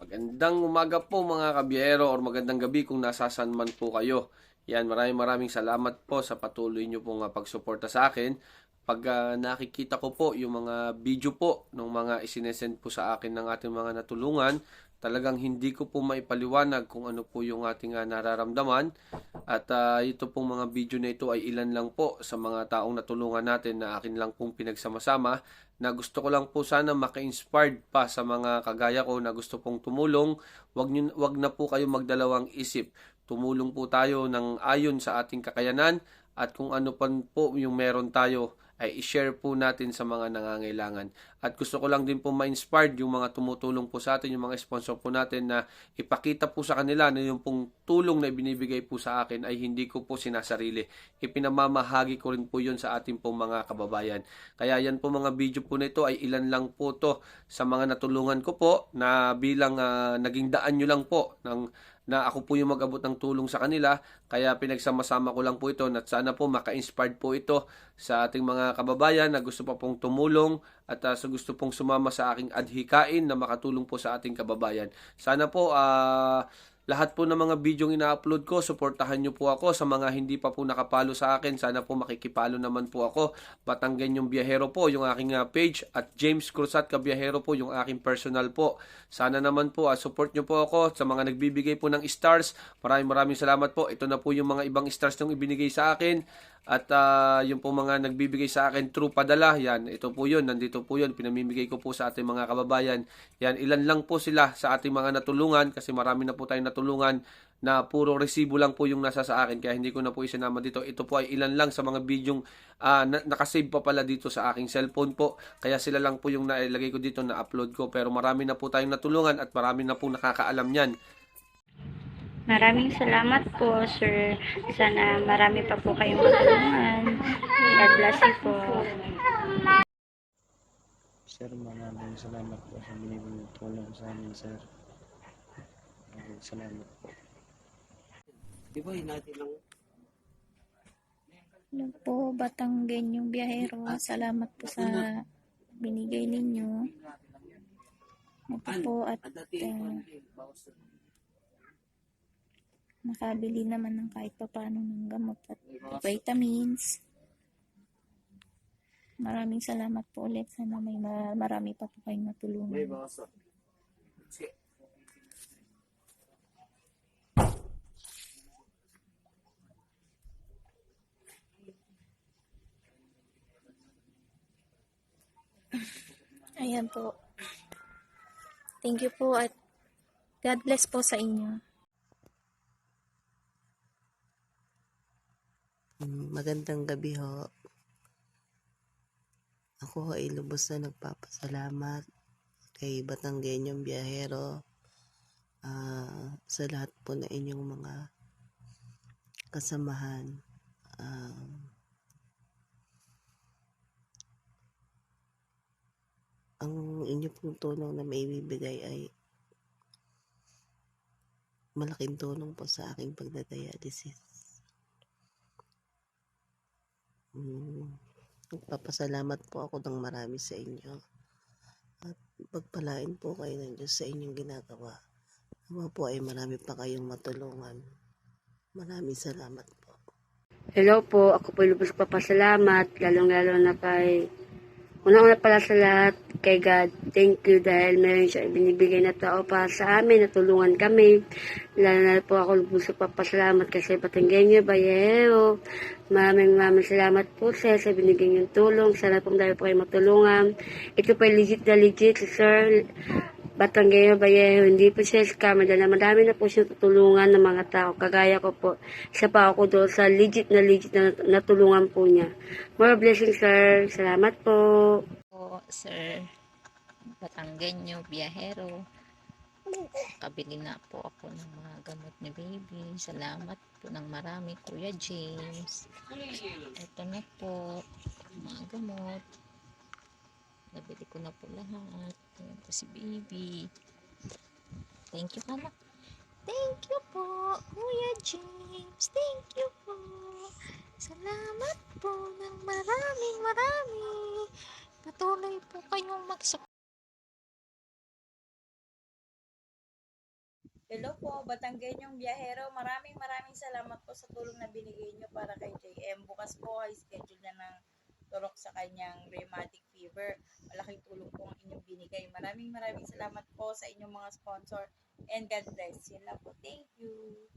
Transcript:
Magandang umaga po mga kabiyero or magandang gabi kung nasasan man po kayo. Yan, maraming maraming salamat po sa patuloy nyo pong ah, pagsuporta sa akin. Pag ah, nakikita ko po yung mga video po ng mga isinesend po sa akin ng ating mga natulungan, talagang hindi ko po maipaliwanag kung ano po yung ating ah, nararamdaman. At ah, ito pong mga video na ito ay ilan lang po sa mga taong natulungan natin na akin lang pong pinagsama-sama na gusto ko lang po sana maka-inspired pa sa mga kagaya ko na gusto pong tumulong. Wag, nyo, wag na po kayo magdalawang isip. Tumulong po tayo ng ayon sa ating kakayanan at kung ano pa po yung meron tayo ay i-share po natin sa mga nangangailangan. At gusto ko lang din po ma-inspired yung mga tumutulong po sa atin, yung mga sponsor po natin na ipakita po sa kanila na yung pong tulong na ibinibigay po sa akin ay hindi ko po sinasarili. Ipinamamahagi ko rin po yun sa ating pong mga kababayan. Kaya yan po mga video po na ito ay ilan lang po to sa mga natulungan ko po na bilang ah, naging daan nyo lang po ng na ako po yung mag-abot ng tulong sa kanila. Kaya pinagsama-sama ko lang po ito at sana po maka-inspired po ito sa ating mga kababayan na gusto pa pong tumulong at uh, gusto pong sumama sa aking adhikain na makatulong po sa ating kababayan. Sana po ah, lahat po ng mga video ina-upload ko, suportahan nyo po ako. Sa mga hindi pa po nakapalo sa akin, sana po makikipalo naman po ako. Batanggen yung biyahero po, yung aking ah, page. At James Cruzat Kabiyahero po, yung aking personal po. Sana naman po, ah, support nyo po ako sa mga nagbibigay po ng stars. Maraming maraming salamat po. Ito na po yung mga ibang stars nyung ibinigay sa akin. At ah, yung po mga nagbibigay sa akin true padala, yan, ito po yun, nandito po yun, pinamimigay ko po sa ating mga kababayan. Yan, ilan lang po sila sa ating mga natulungan kasi marami na po tayong natulungan na puro resibo lang po yung nasa sa akin kaya hindi ko na po isinama dito. Ito po ay ilan lang sa mga bidyong ah, na, nakasave pa pala dito sa aking cellphone po. Kaya sila lang po yung nailagay ko dito na upload ko pero marami na po tayong natulungan at marami na po nakakaalam niyan. Maraming salamat po, sir. Sana marami pa po kayong matulungan. God bless you po. Sir, maraming salamat po sa binibigay tulong sa amin, sir. Maraming salamat po. Di ba natin lang Hello po, Batanggen yung biyahero. Salamat po sa binigay ninyo. Ito po at uh, nakabili naman ng kahit pa paano ng gamot at vitamins. Maraming salamat po ulit. Sana may ma- marami pa po kayong matulungan. Ayan po. Thank you po at God bless po sa inyo. Magandang gabi ho. Ako ho ay lubos na nagpapasalamat kay Batanggenyong Biyahero ah, sa lahat po na inyong mga kasamahan. Um, ang inyo pong tulong na may bibigay ay malaking tulong po sa aking pagdadialysis. Mm, Nagpapasalamat po ako ng marami sa inyo. At pagpalain po kayo ng Diyos sa inyong ginagawa. Nawa po ay marami pa kayong matulungan. Maraming salamat po. Hello po, ako po lubos papasalamat, lalong-lalo na kay, unang-una pala sa lahat, kay God, thank you dahil meron siya binibigay na tao para sa amin, natulungan kami. Lalo na po ako lubos papasalamat kasi Batanggenyo, Bayero. Maraming maraming salamat po sir sa binigay niyong tulong. Sana po dahil po kayo matulungan. Ito po ay legit na legit, sir. Batanggenyo Bayero, hindi po siya scam. Dahil madami na po siyang tutulungan ng mga tao. Kagaya ko po. Isa pa ako doon sa legit na legit na natulungan po niya. More blessings, sir. Salamat po. po, Sir Batanggenyo, Biyahero. Kabili na po ako ng mga gamot ni baby. Salamat po ng marami, Kuya James. Ito na po, mga gamot. Nabili ko na po lahat. Ayan po si baby. Thank you, anak. Thank you po, Kuya James. Thank you po. Salamat po ng maraming marami. Patuloy po kayong mag Hello po, Batanggenyong biyahero. Maraming maraming salamat po sa tulong na binigay nyo para kay JM. Bukas po ay schedule na ng turok sa kanyang rheumatic fever. Malaking tulong po ang inyong binigay. Maraming maraming salamat po sa inyong mga sponsor and God bless. Yun lang po. Thank you.